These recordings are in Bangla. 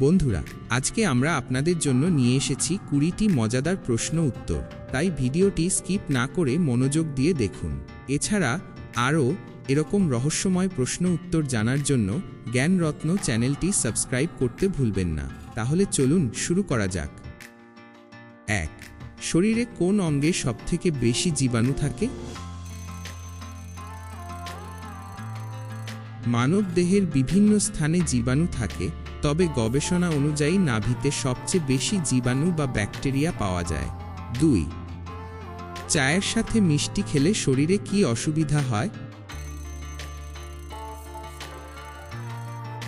বন্ধুরা, আজকে আমরা আপনাদের জন্য নিয়ে এসেছি কুড়িটি মজাদার প্রশ্ন উত্তর। তাই ভিডিওটি স্কিপ না করে মনোযোগ দিয়ে দেখুন। এছাড়া আরও এরকম রহস্যময় প্রশ্ন উত্তর জানার জন্য জ্ঞানরত্ন চ্যানেলটি সাবস্ক্রাইব করতে ভুলবেন না। তাহলে চলুন শুরু করা যাক। এক, শরীরে কোন অঙ্গে সবথেকে বেশি জীবাণু থাকে? মানব দেহের বিভিন্ন স্থানে জীবাণু থাকে তবে গবেষণা অনুযায়ী নাভিতে সবচেয়ে বেশি জীবাণু বা ব্যাকটেরিয়া পাওয়া যায়। দুই, চায়ের সাথে মিষ্টি খেলে শরীরে কি অসুবিধা হয়?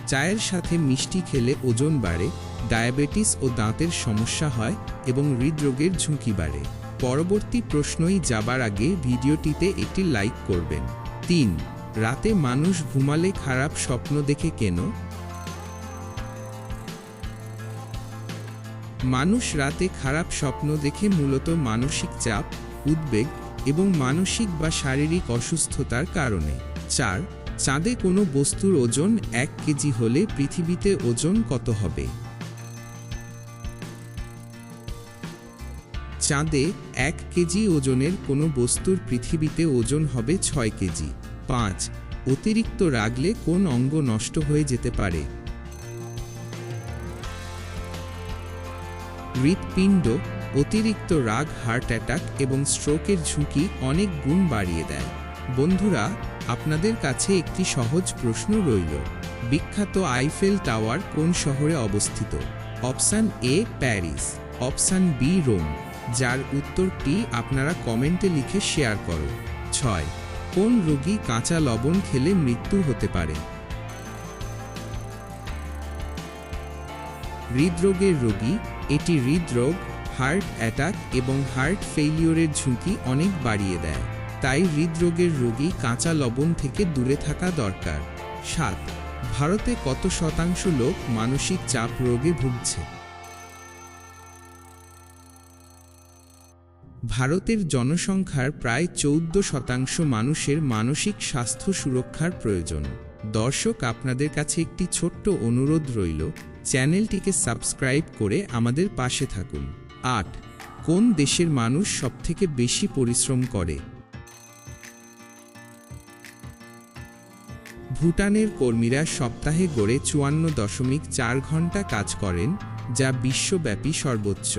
চায়ের সাথে মিষ্টি খেলে ওজন বাড়ে, ডায়াবেটিস ও দাঁতের সমস্যা হয় এবং হৃদরোগের ঝুঁকি বাড়ে। পরবর্তী প্রশ্নই যাবার আগে ভিডিওটিতে একটি লাইক করবেন। তিন, রাতে মানুষ ঘুমালে খারাপ স্বপ্ন দেখে কেন? মানুষ রাতে খারাপ স্বপ্ন দেখে মূলত মানসিক চাপ, উদ্বেগ এবং মানসিক বা শারীরিক অসুস্থতার কারণে। চার, চাঁদে কোনো বস্তুর ওজন এক কেজি হলে পৃথিবীতে ওজন কত হবে? চাঁদে এক কেজি ওজনের কোনো বস্তুর পৃথিবীতে ওজন হবে ছয় কেজি। পাঁচ, অতিরিক্ত রাগলে কোন অঙ্গ নষ্ট হয়ে যেতে পারে? হৃৎপিণ্ড, অতিরিক্ত রাগ হার্ট অ্যাটাক এবং স্ট্রোকের ঝুঁকি অনেক গুণ বাড়িয়ে দেয়। বন্ধুরা, আপনাদের কাছে একটি সহজ প্রশ্ন রইল। বিখ্যাত আইফেল টাওয়ার কোন শহরে অবস্থিত? Option A, Paris. Option B, Rome. যার উত্তরটি আপনারা কমেন্টে লিখে শেয়ার করো। ছয়, কোন রোগী কাঁচা লবণ খেলে মৃত্যু হতে পারে? হৃদরোগের রোগী এটি হৃদরোগ হার্ট অ্যাটাক এবং হার্ট ফেইলিওরের ঝুঁকি অনেক বাড়িয়ে দেয়। তাই হৃদরোগের রোগী কাঁচা লবণ থেকে দূরে থাকা দরকার। সাত, ভারতে কত শতাংশ লোক মানসিক চাপ রোগে ভুগছে? ভারতের জনসংখ্যার প্রায় চৌদ্দ শতাংশ মানুষের মানসিক স্বাস্থ্য সুরক্ষার প্রয়োজন। দর্শক, আপনাদের কাছে একটি ছোট্ট অনুরোধ রইল। চ্যানেলটিকে সাবস্ক্রাইব করে আমাদের পাশে থাকুন। আট, কোন দেশের মানুষ সবথেকে বেশি পরিশ্রম করে? ভুটানের কর্মীরা সপ্তাহে গড়ে চুয়ান্ন দশমিক চার ঘণ্টা কাজ করেন, যা বিশ্বব্যাপী সর্বোচ্চ।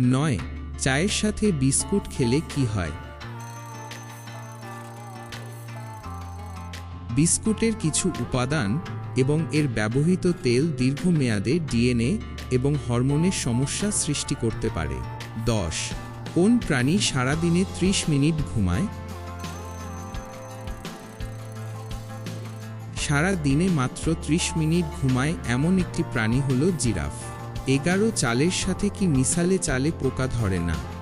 নয়, চায়ের সাথে বিস্কুট খেলে কি হয়? বিস্কুটের কিছু উপাদান এবং এর ব্যবহৃত তেল দীর্ঘমেয়াদে ডিএনএ এবং হরমোনের সমস্যা সৃষ্টি করতে পারে। দশ, কোন প্রাণী সারাদিনে ত্রিশ মিনিট ঘুমায়? সারা দিনে মাত্র ত্রিশ মিনিট ঘুমায় এমন একটি প্রাণী হল জিরাফ। এগারো চালের সাথে কি মিশালে চালে পোকা ধরে না?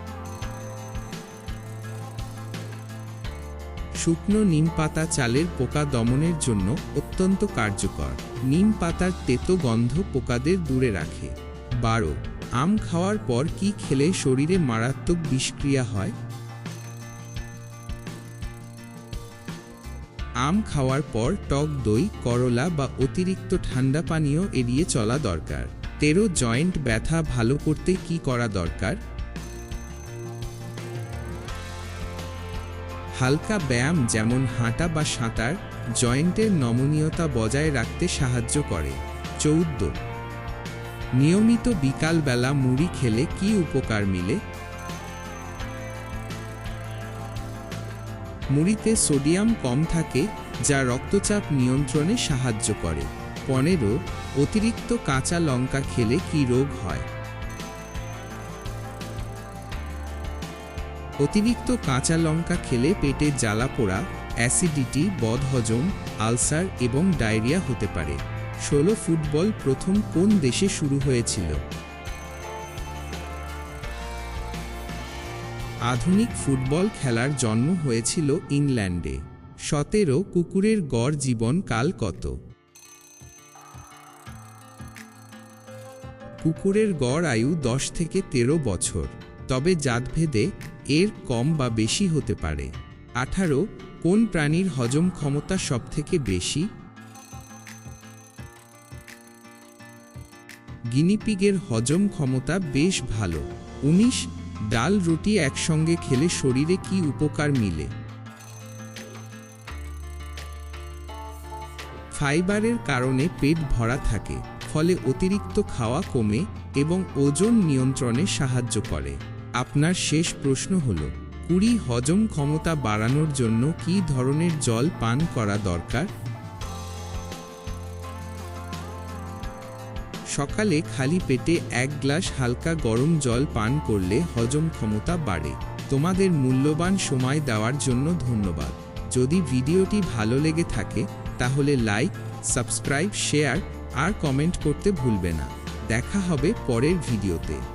শুকনো নিম পাতা চালের পোকা দমনের জন্য অত্যন্ত কার্যকর। নিম পাতার তেতো গন্ধ পোকাদের দূরে রাখে। বারো, আম খাওয়ার পর কি খেলে শরীরে মারাত্মক বিষক্রিয়া হয়? আম খাওয়ার পর টক দই, করলা বা অতিরিক্ত ঠান্ডা পানীয় এড়িয়ে চলা দরকার। তেরো, জয়েন্ট ব্যথা ভালো করতে কি করা দরকার? হালকা ব্যায়াম যেমন হাঁটা বা সাঁতার জয়েন্টের নমনীয়তা বজায় রাখতে সাহায্য করে। চৌদ্দ। নিয়মিত বিকালবেলা মুড়ি খেলে কি উপকার মিলে? মুড়িতে সোডিয়াম কম থাকে, যা রক্তচাপ নিয়ন্ত্রণে সাহায্য করে। পনেরো। অতিরিক্ত কাঁচা লঙ্কা খেলে কি রোগ হয়? অতিরিক্ত কাঁচা লঙ্কা খেলে পেটে জ্বালা পোড়া, অ্যাসিডিটি, বদহজম, আলসার এবং ডায়রিয়া হতে পারে। ষোলো ফুটবল প্রথম কোন দেশে শুরু হয়েছিল? আধুনিক ফুটবল খেলার জন্ম হয়েছিল ইংল্যান্ডে। সতেরো কুকুরের গড় জীবন কাল কত? কুকুরের গড় আয়ু দশ থেকে তেরো বছর। তবে জাতভেদে এর কম বা বেশি হতে পারে। আঠারো, কোন প্রাণীর হজম ক্ষমতা সবথেকে বেশি? গিনিপিগের হজম ক্ষমতা বেশ ভালো। উনিশ, ডাল রুটি একসঙ্গে খেলে শরীরে কি উপকার মিলে? ফাইবারের কারণে পেট ভরা থাকে, ফলে অতিরিক্ত খাওয়া কমে এবং ওজন নিয়ন্ত্রণে সাহায্য করে। আপনার শেষ প্রশ্ন হল, কুড়ি হজম ক্ষমতা বাড়ানোর জন্য কী ধরনের জল পান করা দরকার? সকালে খালি পেটে এক গ্লাস হালকা গরম জল পান করলে হজম ক্ষমতা বাড়ে। তোমাদের মূল্যবান সময় দেওয়ার জন্য ধন্যবাদ। যদি ভিডিওটি ভালো লেগে থাকে, তাহলে লাইক, সাবস্ক্রাইব, শেয়ার আর কমেন্ট করতে ভুলবে না। দেখা হবে পরের ভিডিওতে।